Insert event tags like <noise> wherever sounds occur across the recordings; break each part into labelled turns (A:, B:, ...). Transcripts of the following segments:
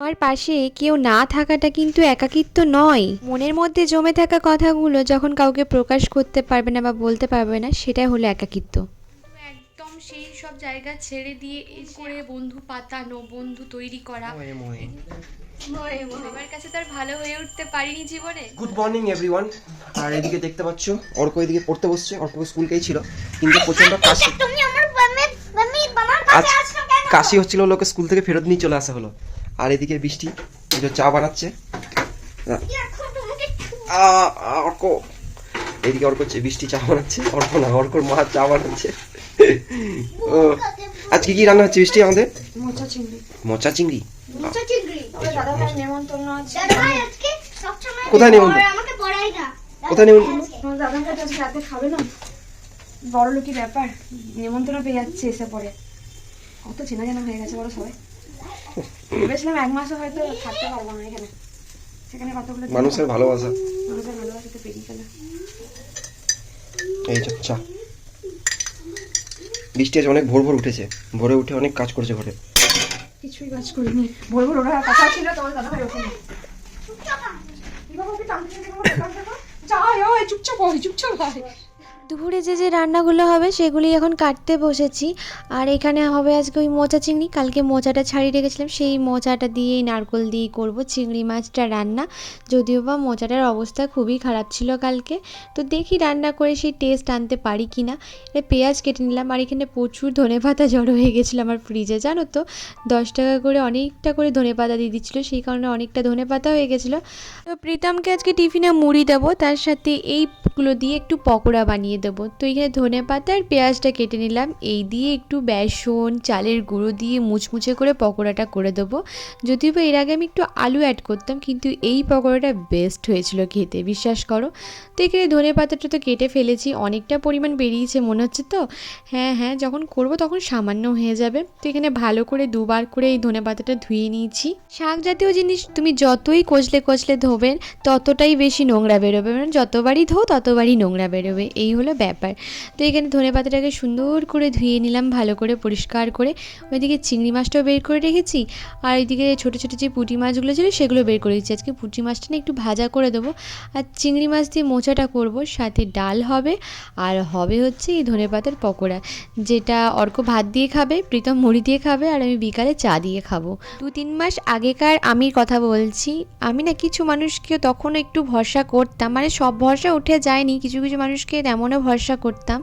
A: আমার পাশে কেউ না থাকাটা কিন্তু একাকিত্ব নয়। মনের মধ্যে জমে থাকা কথাগুলো যখন কাউকে প্রকাশ করতে পারবে না বা বলতে পারবে না সেটাই হলো একাকিত্ব। একদম সেই সব জায়গা ছেড়ে দিয়ে এই করে বন্ধু পাতানো বন্ধু তৈরি করা।
B: ময়ে ময়ে।
A: আমার কাছে তার ভালো হয়ে উঠতে পারিনি জীবনে।
B: গুড মর্নিং এভরিওয়ান আর এদিকে দেখতে পাচ্ছ অর্ক এদিকে পড়তে বসছে। অর্ক স্কুলকেই ছিল কিন্তু প্রচণ্ড কাশি।
C: তুমি আমার মাম্মি মাম্মি আমার
B: আজ কাশি হচ্ছিল লোকে স্কুল থেকে ফেরত নিয়ে চলে আসা হলো। আর এদিকে বৃষ্টি এই চা বানাচ্ছে। অর্ক। এদিকে অর্ক চে- বৃষ্টি চা বানাচ্ছে। অর্ক না অর্কর মা চা বানাচ্ছে। ও আজকে কি রান্না হচ্ছে বৃষ্টি আমাদের?
A: মোচা চিংড়ি।
B: মোচা চিংড়ি?
C: মুচা চিংড়ি।
A: দাদা নেমন্তন্ন আছে।
C: দাদা ভাই আজকে সবসময়
B: কোথায় নেমন্তন্ন?
C: পড়ায়, আমাকে পড়াই না।
B: কোথায়
A: রাতে খাবে না? বড় লোকি ব্যাপার। নেমন্তন্ন পেয়ে যাচ্ছে এসে পরে কত চেনা জানা হয়ে গেছে বড় সবাই। ভেবেছিলাম এক মাসও হয়তো থাকতে পারব না এখানে সেখানে কতগুলো
B: মানুষের ভালোবাসা
A: মানুষের ভালোবাসাতে পেরিয়ে গেল
B: এই চা বৃষ্টি আজ অনেক ভোর ভোর উঠেছে ভোরে উঠে অনেক কাজ করেছে ঘরে
A: কিছুই কাজ করিনি ভোর ভোর ওঠার কথা ছিল তোমার দাদা ভাই ওঠেনি চুপচাপ হয় চুপচাপ হয় দুপুরে যে যে রান্নাগুলো হবে সেগুলি এখন কাটতে বসেছি। আর এখানে হবে আজকে ওই মোচা চিংড়ি। কালকে মোচাটা ছাড়িয়ে রেখেছিলাম। সেই মোচাটা দিয়েই নারকোল দিয়ে করব। চিংড়ি মাছটা রান্না। যদিও বা মোচাটার অবস্থা খুবই খারাপ ছিল কালকে। তো দেখি রান্না করে সেই টেস্ট আনতে পারি কি না পেঁয়াজ কেটে নিলাম। আর এখানে প্রচুর ধনে পাতা জড়ো হয়ে গেছিল আমার ফ্রিজে জানো তো? দশ টাকা করে অনেকটা করে ধনে পাতা দিয়ে দিচ্ছিল। সেই কারণে অনেকটা ধনে পাতা হয়ে গেছিল। তো প্রীতমকে আজকে টিফিনে মুড়ি দেবো। তার সাথে এইগুলো দিয়ে একটু পকোড়া বানিয়ে দেবো। তো এখানে ধনে পাতা আর পেঁয়াজটা কেটে নিলাম। এই দিয়ে একটু বেসন, চালের গুঁড়ো দিয়ে মুচমুচে করে পকোড়াটা করে দেবো। যদিও এর আগে আমি একটু আলু অ্যাড করতাম, কিন্তু এই পকোড়াটা বেস্ট হয়েছিল খেতে, বিশ্বাস করো। তো এখানে ধনে পাতাটা তো কেটে ফেলেছি, অনেকটা পরিমাণ বেরিয়েছে মনে হচ্ছে তো। হ্যাঁ হ্যাঁ যখন করব তখন সামান্য হয়ে যাবে। তো এখানে ভালো করে দুবার করে এই ধনে পাতাটা ধুয়ে নিয়েছি। শাক জাতীয় জিনিস তুমি যতই কচলে কচলে ধোবেন, ততটাই বেশি নোংরা বেরোবে। মানে যতবারই ধো ততবারই নোংরা বেরোবে। এই হলো ব্যাপার। তো এখানে ধনে পাতাটাকে সুন্দর করে ধুয়ে নিলাম, ভালো করে পরিষ্কার করে। ওইদিকে চিংড়ি মাছটাও বের করে রেখেছি। আর এইদিকে ছোটো ছোটো যে পুঁটি মাছগুলো ছিল সেগুলো বের করে দিচ্ছি। আজকে পুঁটি মাছটা না একটু ভাজা করে দেবো। আর চিংড়ি মাছ দিয়ে মোচাটা করব। সাথে ডাল হবে। আর হবে হচ্ছে এই ধনে পাতার পকোড়া। যেটা অর্ক ভাত দিয়ে খাবে, প্রীতম মুড়ি দিয়ে খাবে, আর আমি বিকালে চা দিয়ে খাব। দু, তিন মাস আগেকার আমি কথা বলছি, আমি না কিছু মানুষকে তখন একটু ভরসা করতাম। মানে সব ভরসা উঠে যায়নি। কিছু কিছু মানুষকে তেমনও ভরসা করতাম।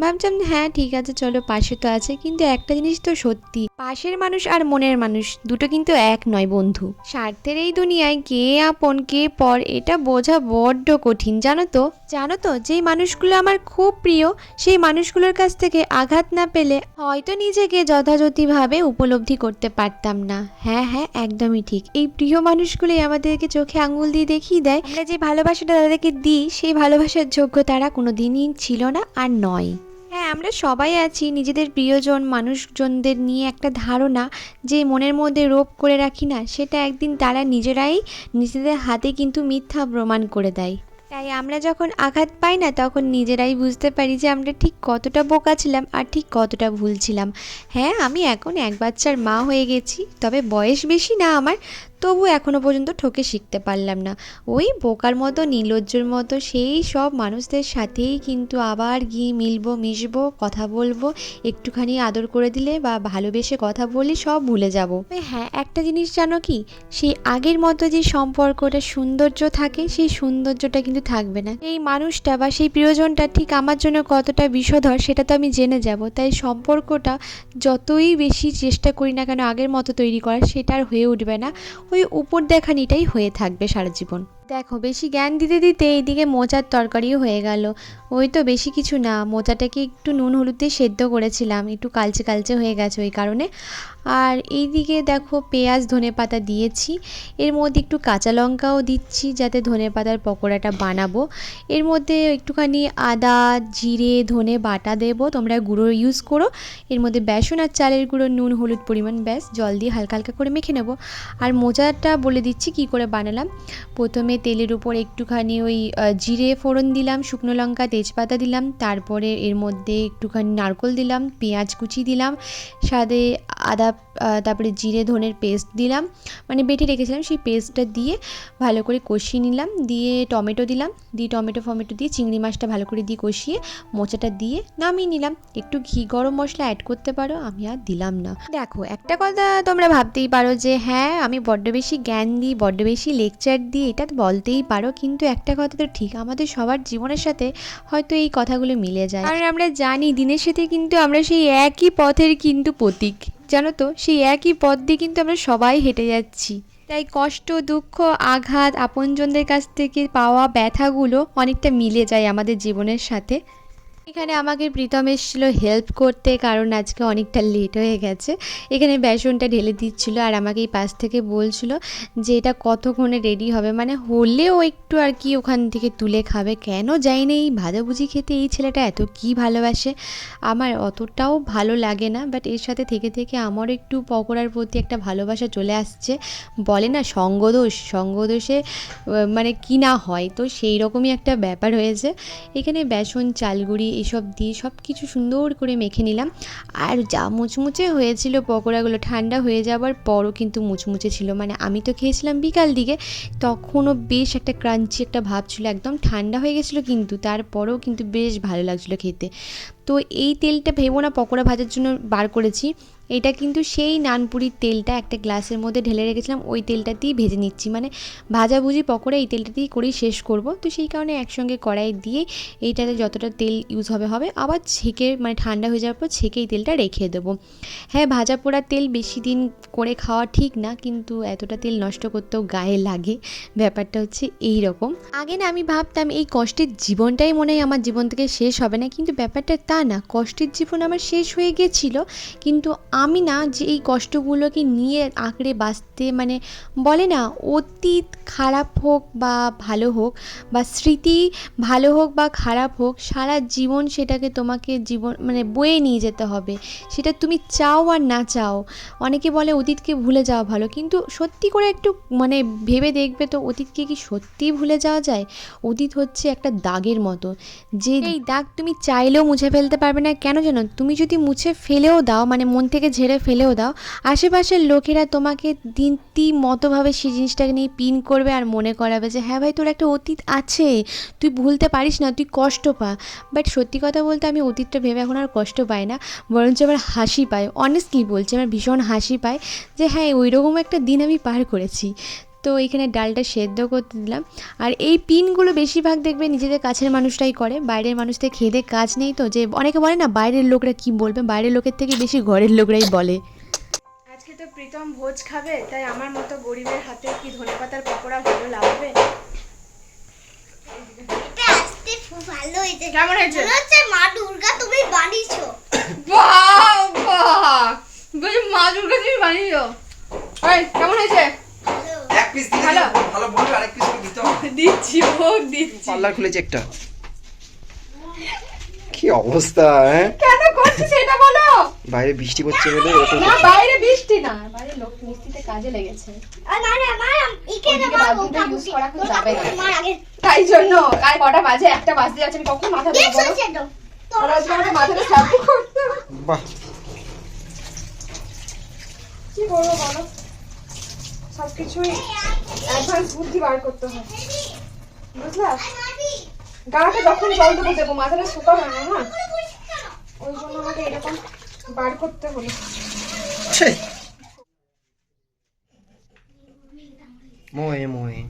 A: ভাবছিলাম হ্যাঁ ঠিক আছে, চলো, পাশে তো আছে। কিন্তু একটা জিনিস তো সত্যি, পাশের মানুষ আর মনের মানুষ দুটো কিন্তু এক নয় বন্ধু। স্বার্থের এই দুনিয়ায় কে আপন, কে পর, এটা বোঝা বড্ড কঠিন, জানো তো? জানো তো, যেই মানুষগুলো আমার খুব প্রিয়, সেই মানুষগুলোর কাছ থেকে আঘাত না পেলে হয়তো নিজেকে যথাযথভাবে উপলব্ধি করতে পারতাম না। হ্যাঁ হ্যাঁ একদমই ঠিক। এই প্রিয় মানুষগুলোই আমাদেরকে চোখে আঙুল দিয়ে দেখিয়ে দেয়, আমরা যে ভালোবাসাটা তাদেরকে দিই, সেই ভালোবাসার যোগ্য তারা কোনো দিনই ছিল না আর নয়। হ্যাঁ আমরা সবাই আছি, নিজেদের প্রিয়জন, মানুষজনদের নিয়ে একটা ধারণা যে মনের মধ্যে রোপ করে রাখি না, সেটা একদিন তারা নিজেরাই নিজেদের হাতে কিন্তু মিথ্যা প্রমাণ করে দেয়। তাই আমরা যখন আঘাত পাই না, তখন নিজেরাই বুঝতে পারি যে আমরা ঠিক কতটা বোকা ছিলাম আর ঠিক কতটা ভুল ছিলাম। হ্যাঁ আমি এখন এক বাচ্চার মা হয়ে গেছি, তবে বয়স বেশি না আমার তবু এখনও পর্যন্ত ঠকে শিখতে পারলাম না। ওই বোকার মতো, নির্লজ্জর মতো সেই সব মানুষদের সাথেই কিন্তু আবার গিয়ে মিলবো, মিশবো, কথা বলব, একটুখানি আদর করে দিলে বা ভালোবেসে কথা বললে সব ভুলে যাব। হ্যাঁ একটা জিনিস জানো কি? সেই আগের মতো যে সম্পর্কটা, সৌন্দর্য থাকে, সেই সৌন্দর্যটা কিন্তু থাকবে না। এই মানুষটা বা সেই প্রিয়জনটা ঠিক আমার জন্য কতটা বিষধর সেটা তো আমি জেনে যাব। তাই সম্পর্কটা যতই বেশি চেষ্টা করি না কেন আগের মতো তৈরি করার, সেটা আর হয়ে উঠবে না। ওই উপর দেখানিটাই হয়ে থাকবে সারা জীবন। দেখো, বেশি জ্ঞান দিতে দিতে এইদিকে মোচার তরকারিও হয়ে গেল। ওই তো বেশি কিছু না, মোচাটাকে একটু নুন হলুদ দিয়ে সেদ্ধ করেছিলাম, একটু কালচে কালচে হয়ে গেছে ওই কারণে। আর এইদিকে দেখো পেঁয়াজ, ধনে পাতা দিয়েছি। এর মধ্যে একটু কাঁচা লঙ্কাও দিচ্ছি যাতে ধনে পাতার পকোড়াটা বানাবো। এর মধ্যে একটুখানি আদা, জিরে, ধনে বাটা দেবো। তোমরা গুঁড়ো ইউজ করো। এর মধ্যে বেসন আর চালের গুঁড়ো, নুন, হলুদ পরিমাণ ব্যাস, জল দিয়ে হালকা হালকা করে মেখে নেব। আর মোজাটা বলে দিচ্ছি কি করে বানালাম। প্রথমে তেলের উপর একটুখানি ওই জিরে ফোড়ন দিলাম, শুকনো লঙ্কা, তেজপাতা দিলাম, তারপরে এর মধ্যে একটুখানি নারকোল দিলাম, পেঁয়াজ কুচি দিলাম, সাথে আদা তারপরে জিরে ধনের পেস্ট দিলাম। মানে বেটে রেখেছিলাম, সেই পেস্টটা দিয়ে ভালো করে কষিয়ে নিলাম, দিয়ে টমেটো দিলাম, দিয়ে টমেটো ফমেটো দিয়ে চিংড়ি মাছটা ভালো করে দিয়ে কষিয়ে মোচাটা দিয়ে নামিয়ে নিলাম। একটু ঘি গরম মশলা অ্যাড করতে পারো, আমি আর দিলাম না। দেখো, একটা কথা তোমরা ভাবতেই পারো যে হ্যাঁ আমি বড্ড বেশি জ্ঞান দিই, বড্ড বেশি লেকচার দিই, এটা বলতেই পারো, কিন্তু একটা কথা তো ঠিক, আমাদের সবার জীবনের সাথে হয়তো এই কথাগুলো মিলে যায়। কারণ আমরা জানি, দিনের সাথে কিন্তু আমরা সেই একই পথের কিন্তু প্রতীক। জানো তো, সেই একই পথ দিয়ে কিন্তু আমরা সবাই হেঁটে যাচ্ছি। তাই কষ্ট, দুঃখ, আঘাত, আপনজনদের কাছ থেকে পাওয়া ব্যথাগুলো অনেকটা মিলে যায় আমাদের জীবনের সাথে। এখানে আমাকে প্রীতম এসেছিল হেল্প করতে, কারণ আজকে অনেকটা লেট হয়ে গেছে। এখানে বেসনটা ঢেলে দিচ্ছিল আর আমাকে এই পাশ থেকে বলছিল যে এটা কতক্ষণে রেডি হবে? মানে হলেও একটু আর কি ওখান থেকে তুলে খাবে। কেন যাই না এই ভাজাভুজি খেতে এই ছেলেটা এত কি ভালোবাসে? আমার অতটাও ভালো লাগে না বাট এর সাথে থেকে থেকে আমারও একটু পকোড়ার প্রতি একটা ভালোবাসা চলে আসছে। বলে না, সঙ্গদোষ, সঙ্গদোষে মানে কি না হয়? তো সেই রকমই একটা ব্যাপার হয়েছে। এখানে বেসন, চালগুড়ি এসব দিয়ে সব কিছু সুন্দর করে মেখে নিলাম। আর যা মুচমুচে হয়েছিল পকোড়াগুলো, ঠান্ডা হয়ে যাওয়ার পরও কিন্তু মুচমুচে ছিল। মানে আমি তো খেয়েছিলাম বিকাল দিকে, তখনও বেশ একটা ক্রাঞ্চি একটা ভাব ছিল, একদম ঠান্ডা হয়ে গেছিল কিন্তু তারপরেও কিন্তু বেশ ভালো লাগছিল খেতে। তো এই তেলটা ভেবো না, পকোড়া ভাজার জন্য বার করেছি। এটা কিন্তু সেই নানপুরির তেলটা একটা গ্লাসের মধ্যে ঢেলে রেখেছিলাম, ওই তেলটাতেই ভেজে নিচ্ছি। মানে ভাজাভুজি, পকোড়া এই তেলটাতেই করেই শেষ করব। তো সেই কারণে একসঙ্গে কড়াই দিয়ে এইটাতে যতটা তেল ইউজ হবে হবে, আবার ছেঁকে মানে ঠান্ডা হয়ে যাওয়ার পর ছেঁকে এই তেলটা রেখে দেবো। হ্যাঁ ভাজা পোড়া তেল বেশি দিন করে খাওয়া ঠিক না, কিন্তু এতটা তেল নষ্ট করতেও গায়ে লাগে। ব্যাপারটা হচ্ছে এই রকম আগে না আমি ভাবতাম এই কষ্টের জীবনটাই মনে হয় আমার জীবন থেকে শেষ হবে না, কিন্তু ব্যাপারটা তা না। কষ্টের জীবন আমার শেষ হয়ে গেছিল, কিন্তু আমি না যে এই কষ্টগুলোকে নিয়ে আঁকড়ে বাঁচতে মানে বলে না অতীত খারাপ হোক বা ভালো হোক বা স্মৃতি ভালো হোক বা খারাপ হোক সারা জীবন সেটাকে তোমাকে জীবন মানে বয়ে নিয়ে যেতে হবে। সেটা তুমি চাও আর না চাও। অনেকে বলে অতীতকে ভুলে যাওয়া ভালো কিন্তু সত্যি করে একটু মানে ভেবে দেখবে তো অতীতকে কি সত্যিই ভুলে যাওয়া যায়? অতীত হচ্ছে একটা দাগের মতো। যে এই দাগ তুমি চাইলেও মুছে ফেলতে পারবে না কেন জানো? তুমি যদি মুছে ফেলেও দাও মানে মন থেকে ঝেড়ে ফেলেও দাও। আশেপাশের লোকেরা তোমাকে দিনতি মতোভাবে সেই জিনিসটাকে নিয়ে পিন করবে আর মনে করাবে যে হ্যাঁ ভাই, তোর একটা অতীত আছে। তুই ভুলতে পারিস না, তুই কষ্ট পা। বাট সত্যি কথা বলতে আমি অতীতটা ভেবে এখন আর কষ্ট পাই না, বরঞ্চ আমার হাসি পায়। অনেস্টলি বলছি, আমার ভীষণ হাসি পায় যে হ্যাঁ ওই রকম একটা দিন আমি পার করেছি। তো এখানে ডালটা সেদ্ধ করতে দিলাম। আর এই পিনগুলো বেশিরভাগ দেখবে নিজেদের কাছের মানুষটাই করে বাইরের মানুষদের খেদে কাজ নেই তো যে অনেকে বলে না বাইরের লোকরা কি বলবে? বাইরের লোকের থেকে বেশি ঘরের লোকরাই বলে।
D: আজকে তো প্রীতম ভোজ খাবে তাই আমার মতো গরিবের হাতে কি ধনেপাতার পকোড়া ভালো লাগবে?
C: এটা আসতে খুব ভালো হয়েছে।
D: কেমন হয়েছে?
C: মা দুর্গা তুমি বানিয়েছো
D: বাবা বলছি মা দুর্গা তুমি বানিয়েছো ওই কেমন হয়েছে
C: ভালো
B: এক পিস দিলে
D: ভালো?
B: ভালো বলবে আরেক পিস দিতে হবে
D: দিচ্ছি ভোগ দিচ্ছি
B: পার্লার খুলেছে একটা। কি অবস্থা হ্যাঁ?
D: কেন করছিস এটা বলো?
B: বাইরে বৃষ্টি পড়ছে বলে এরকম
D: না বাইরে বৃষ্টি না বাইরে লোক মিস্ত্রিতে কাজে লেগেছে।
C: আর মানে আমার ইকে না
D: ওইদিকে বাথরুমটা use করা খুব যাবে না।
C: মার আগে
D: তাই জন্য আর কটা বাজে একটা বাজতে যাচ্ছে আমি কখন মাথা
C: দেখছ
D: বলো?
C: সেটা
D: আর আজকে আমাকে মাথাটা শ্যাম্পু করতে
B: বাহ।
D: কি করব বলো? সবকিছুই অ্যাডভান্স বুদ্ধি বার করতে হয়। বুঝলা? গাটা যখন জল দেবো দেবো। মাথাটা শুকাবে না না? ওই জন্য আমাকে এরকম বার করতে হলো।
B: মোয়ে মোয়ে।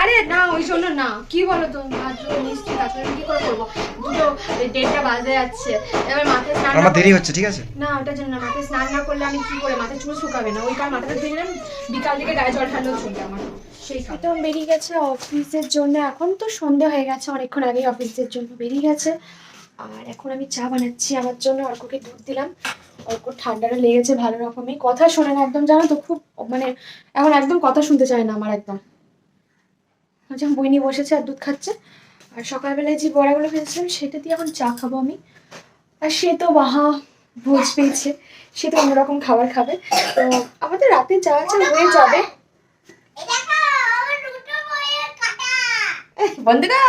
D: আরে না ওই জন্য না। কি বলো তো ভাদ্র মিষ্টি তারপরে আমি কি করে করব? দুটো দেড়টা বাজে যাচ্ছে। এবার মাথায় স্নান
B: আমার দেরি হচ্ছে ঠিক আছে?
D: না ওটার জন্য না। মাথায় স্নান না করলে আমি কি করে? মাথায় চুল শুকাবে না। ওই কারণ মাথাটা ধুয়ে নিলাম বিকাল দিকে গায়ে জল ঠান্ডাও চলবে আমার। তো বেরিয়ে গেছে অফিসের জন্য। এখন তো সন্ধে হয়ে গেছে অনেকক্ষণ আগে অফিসের জন্য বেরিয়ে গেছে। আর এখন আমি চা বানাচ্ছি আমার জন্য। অর্ককে দুধ দিলাম। অর্ক ঠান্ডাটা লেগেছে ভালো রকমই কথা শোনে না একদম জানো তো খুব মানে এখন একদম কথা শুনতে চায় না আমার একদম। যেমন বই নিয়ে বসেছে আর দুধ খাচ্ছে। আর সকালবেলায় যে বড়াগুলো ভেজেছিলাম সেটা দিয়ে এখন চা খাব আমি। আর সে তো বাহা ভোজ পেয়েছে। সে তো অন্যরকম খাবার খাবে। তো আমাদের রাতে যা আছে হয়ে যাবে।
C: দেখো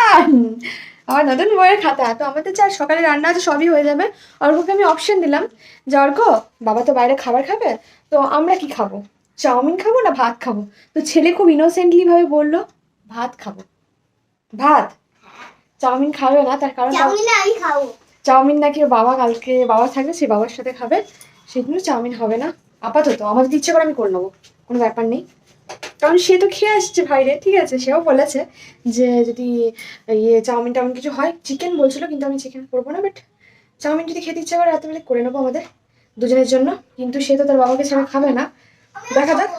C: আমার
D: নতুন বইয়ের খাতা। তো আমাদের যা সকালে রান্না আছে সবই হয়ে যাবে। অর্ককে আমি অপশন দিলাম যে অর্ক বাবা তো বাইরে খাবার খাবে তো আমরা কি খাব? চাউমিন খাব না ভাত খাব? তো ছেলে খুব ইনোসেন্টলি ভাবে বলল ভাত খাব। ভাত? চাউমিন খাবে না তার কারণ
C: চাউমিন আমি খাব।
D: চাউমিন নাকি বাবা কালকে বাবা থাকবে সে বাবার সাথে খাবে। সেই জন্য চাউমিন হবে না। আপাতত আমার যদি ইচ্ছে করে আমি করে নেব কোনো ব্যাপার নেই। কারণ সে তো খেয়ে আসছে বাইরে ঠিক আছে? সেও বলেছে যে যদি ইয়ে চাউমিন টাউমিন কিছু হয় চিকেন বলছিল কিন্তু আমি চিকেন করব না বাট চাউমিন যদি খেতে ইচ্ছে করে, রাত্রেবেলা করে নেব আমাদের দুজনের জন্য। কিন্তু সে তো তার বাবাকে ছাড়া খাবে না। দেখা যাক।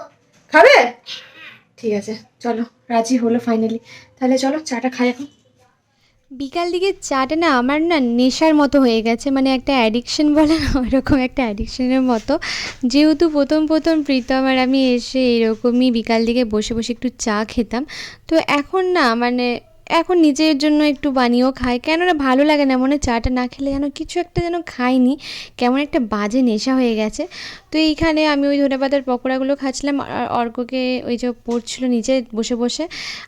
D: খাবে? ঠিক আছে, চলো, রাজি হলো ফাইনালি তাহলে চলো, চাটা খাই এখন।
A: বিকাল দিকে চাটা না আমার না নেশার মতো হয়ে গেছে মানে একটা অ্যাডিকশন বলে না, ওরকম একটা অ্যাডিকশনের মতো। যেহেতু প্রথম প্রথম প্রীতম আর আমি এসে এরকমই বিকাল দিকে বসে বসে একটু চা খেতাম, তো এখন না মানে এখন নিজের জন্য একটু বানিয়েও খাই। কেননা ভালো লাগে না মনে চাটা না খেলে যেন কিছু একটা যেন খাইনি। কেমন একটা বাজে নেশা হয়ে গেছে। তো এইখানে আমি ওই ধনেপাতার পকোড়াগুলো খাচ্ছিলাম আর অর্ককে ওই যে পড়ছিল নিচে বসে বসে।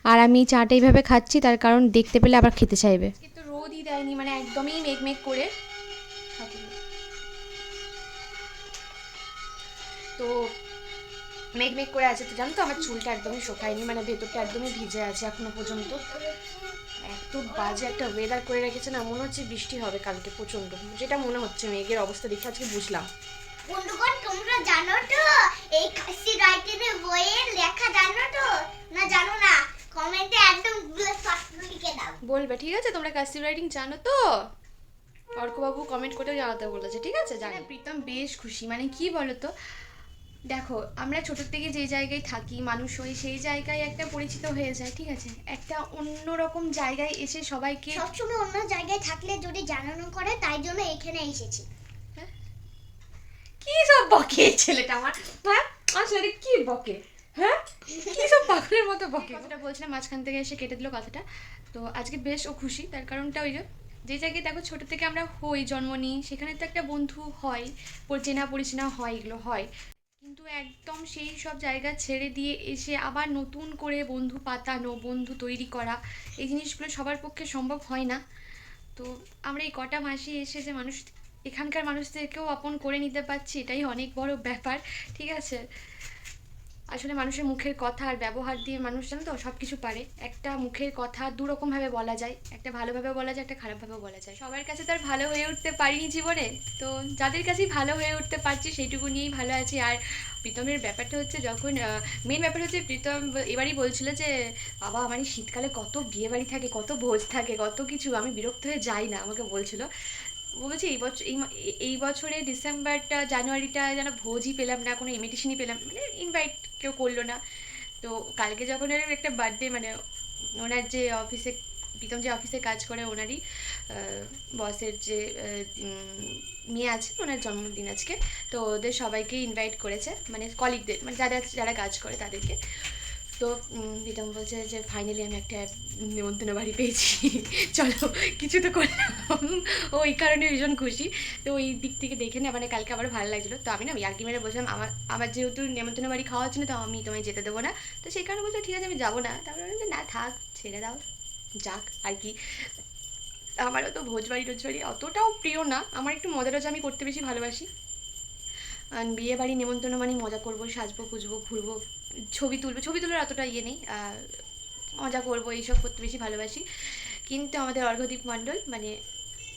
A: আর আমি চাটা এইভাবে খাচ্ছি তার কারণ দেখতে পেলে আবার খেতে চাইবে।
D: তো রোদই দেয়নি মানে একদমই মেঘ মেঘ করে তো মেঘ মেঘ করে আছে তো জানো তো? আমার চুলটা একদমই শোকায়নি মানে ভেতরটা একদমই ভিজে আছে এখনও পর্যন্ত। এত বাজে একটা ওয়েদার করে রেখেছে না মনে হচ্ছে বৃষ্টি হবে কালকে প্রচণ্ড। যেটা মনে হচ্ছে মেঘের অবস্থা দেখে আজকে বুঝলাম।
C: বন্ধুগণ তোমরা জানো তো এই কাশি রাইটের বইয়ের লেখা জানো তো? না জানো না? কমেন্টে একদম লিখে দাও।
D: বলবে ঠিক আছে? তোমরা কাস্টিভ রাইটিং জানো তো? অর্কবাবু কমেন্ট করে জানাতে বলেছে ঠিক আছে? জানি। প্রীতম বেশ খুশি। মানে কি বলো তো দেখো আমরা ছোটোর থেকে যে জায়গায় থাকি মানুষ হই সেই জায়গায় একটা পরিচিত হয়ে যায় ঠিক আছে? একটা অন্যরকম জায়গায় এসে সবাইকে
C: সবসময় অন্য জায়গায় থাকলে যদি জানানো করে তাই জন্য এখানে এসেছি।
D: কি সব বকে ছেলেটা আমার? হ্যাঁ আমার ছেলেটা কি বকে? হ্যাঁ? কি সব পাগলের মতো বকে? কথাটা বলছিলাম মাঝখান থেকে এসে কেটে দিল কথাটা। তো আজকে বেশ ও খুশি তার কারণটা ওই যে যে জায়গায় দেখো ছোটো থেকে আমরা হই জন্ম নিই সেখানে তো একটা বন্ধু হয় চেনা পরিচেনা হয় এগুলো হয়। কিন্তু একদম সেই সব জায়গা ছেড়ে দিয়ে এসে আবার নতুন করে বন্ধু পাতানো, বন্ধু তৈরি করা, এই জিনিসগুলো সবার পক্ষে সম্ভব হয় না। তো আমরা এই কটা মাসে এসে যে মানুষ, এখানকার মানুষদেরকেও আপন করে নিতে পারছি, এটাই অনেক বড় ব্যাপার, ঠিক আছে? আসলে মানুষের মুখের কথা আর ব্যবহার দিয়ে মানুষ জানো তো সব কিছু পারে। একটা মুখের কথা দু রকমভাবে বলা যায়, একটা ভালোভাবে বলা যায়, একটা খারাপভাবে বলা যায়। সবার কাছে তো আর ভালো হয়ে উঠতে পারিনি জীবনে। তো যাদের কাছেই ভালো হয়ে উঠতে পারছি, সেইটুকু নিয়েই ভালো আছি। আর প্রীতমের ব্যাপারটা হচ্ছে যখন মেন ব্যাপার হচ্ছে প্রীতম এবারই বলছিল যে, বাবা আমার শীতকালে কত বিয়ে বাড়ি থাকে, কত ভোজ থাকে, কত কিছু, আমি বিরক্ত হয়ে যাই না। আমাকে বলছিল। বলছি, এই বছর এই বছরে ডিসেম্বরটা, জানুয়ারিটা যেন ভোজই পেলাম না, কোনো ইমিটেশনই পেলাম মানে ইনভাইট কেউ করল না। তো কালকে যখন এর একটা বার্থডে মানে ওনার যে অফিসে প্রীতম যে অফিসে কাজ করে ওনারই বসের যে মেয়ে আছে, ওনার জন্মদিন আজকে, তো ওদের সবাইকে ইনভাইট করেছে মানে কলিগদের মানে যারা যারা কাজ করে তাদেরকে। তো প্রীতম বলছে যে ফাইনালি আমি একটা নেমন্তন্ন বাড়ি পেয়েছি। <laughs> চলো, কিছু তো করলাম। ও, এই কারণে ভীষণ খুশি। তো ওই দিক থেকে দেখে না মানে কালকে আবার ভালো লাগছিল। তো আমি না ইয়ার্কি মেরে বলছিলাম, আমার আমার যেহেতু নেমন্তন্ন বাড়ি খাওয়া হচ্ছে না, তো আমি তোমায় যেতে দেবো না। তো সেই কারণে বলছে, ঠিক আছে, আমি যাব না। তারপরে যে না, থাক, ছেড়ে দাও। যাক, আর কি। আমারও তো ভোজবাড়ি টোজবাড়ি অতটাও প্রিয় না। আমার একটু মজা টজা আমি করতে বেশি ভালোবাসি। বিয়ে বাড়ি নেমন্তন্ন মানে মজা করব, সাজবো কুজবো ঘুরবো। ছবি তুলবো। ছবি তোলার অতটা ইয়ে নেই। মজা করব এইসব করতে বেশি ভালোবাসি। কিন্তু আমাদের অর্ঘদ্বীপ মণ্ডল মানে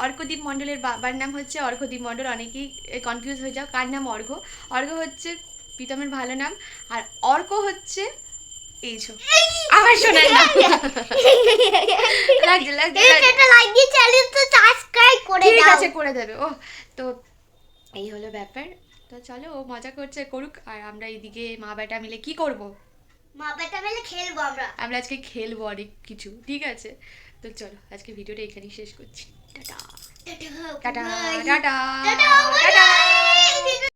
D: অর্কদ্বীপ মণ্ডলের বাবার নাম হচ্ছে অর্ঘদ্বীপ মণ্ডল অনেকেই কনফিউজ হয়ে যাও। কার নাম অর্ঘ অর্ঘ হচ্ছে প্রীতমের ভালো নাম আর অর্ক হচ্ছে এই ছো আমার শোনার নাম <laughs> লাগছে লাগছে। লাগছে।
C: এটা লাইক চ্যানেল তো সাবস্ক্রাইব করে
D: ঠিক আছে করে দেবে। ও তো এই হলো ব্যাপার। তো চলো ও মজা করছে করুক। আর আমরা এইদিকে মা বেটা মিলে কি করব?
C: মা বেটা মিলে খেলব আমরা।
D: আমরা আজকে খেলব অনেক কিছু ঠিক আছে? তো চলো আজকে ভিডিওটা এখানেই শেষ করছি। টাটা। Tata tata
C: tata.